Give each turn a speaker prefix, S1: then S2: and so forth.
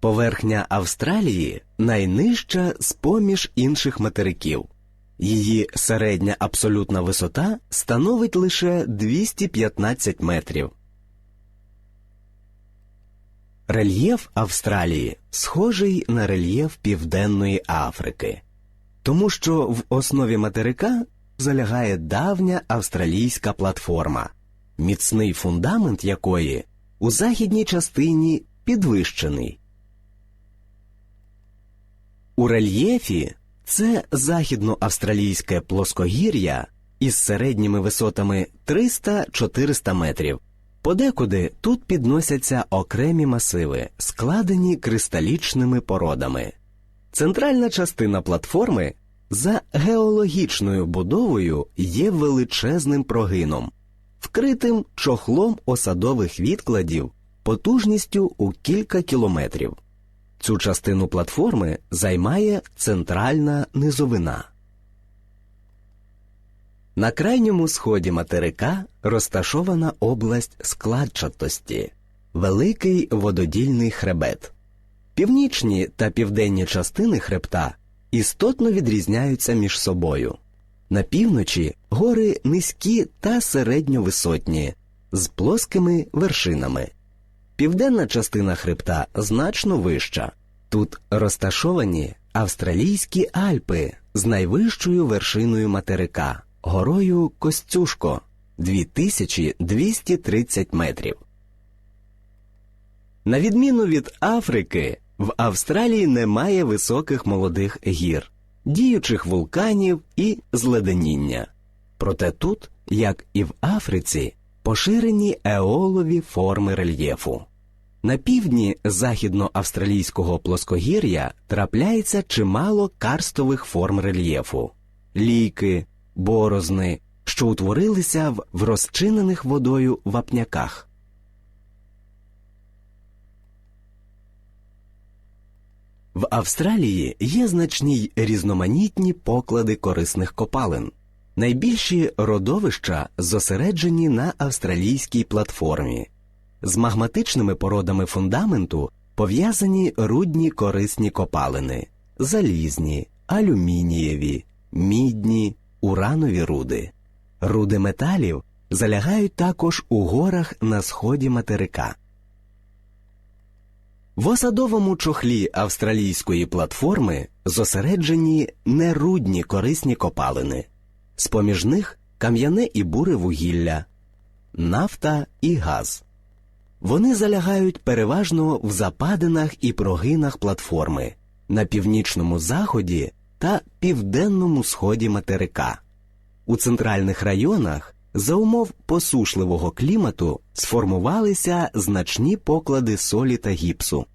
S1: Поверхня Австралії найнижча з поміж інших материків. Її середня абсолютна висота становить лише 215 метрів. Рельєф Австралії схожий на рельєф Південної Африки, тому що в основі материка залягає давня австралійська платформа, міцний фундамент якої у західній частині підвищений. У рельєфі це західноавстралійське плоскогір'я із середніми висотами 300-400 метрів. Подекуди тут підносяться окремі масиви, складені кристалічними породами. Центральна частина платформи за геологічною будовою є величезним прогином, вкритим чохлом осадових відкладів потужністю у кілька кілометрів. Цю частину платформи займає центральна низовина. На крайньому сході материка розташована область складчатості, великий вододільний хребет. Північні та південні частини хребта істотно відрізняються між собою. На півночі гори низькі та середньовисотні, з плоскими вершинами. Південна частина хребта значно вища. Тут розташовані австралійські Альпи з найвищою вершиною материка горою Костюшко 2230 метрів. На відміну від Африки, в Австралії немає високих молодих гір, діючих вулканів і зледеніння. Проте тут, як і в Африці, поширені еолові форми рельєфу. На півдні західноавстралійського плоскогір'я трапляється чимало карстових форм рельєфу лійки, борозни, що утворилися в розчинених водою вапняках. В Австралії є значні різноманітні поклади корисних копалин. Найбільші родовища зосереджені на австралійській платформі. З магматичними породами фундаменту пов'язані рудні корисні копалини, залізні, алюмінієві, мідні, уранові руди. Руди металів залягають також у горах на сході материка. В осадовому чохлі австралійської платформи зосереджені нерудні корисні копалини, з поміж них кам'яне і буре вугілля, нафта і газ. Вони залягають переважно в западинах і прогинах платформи на північному заході та південному сході материка. У центральних районах за умов посушливого клімату сформувалися значні поклади солі та гіпсу.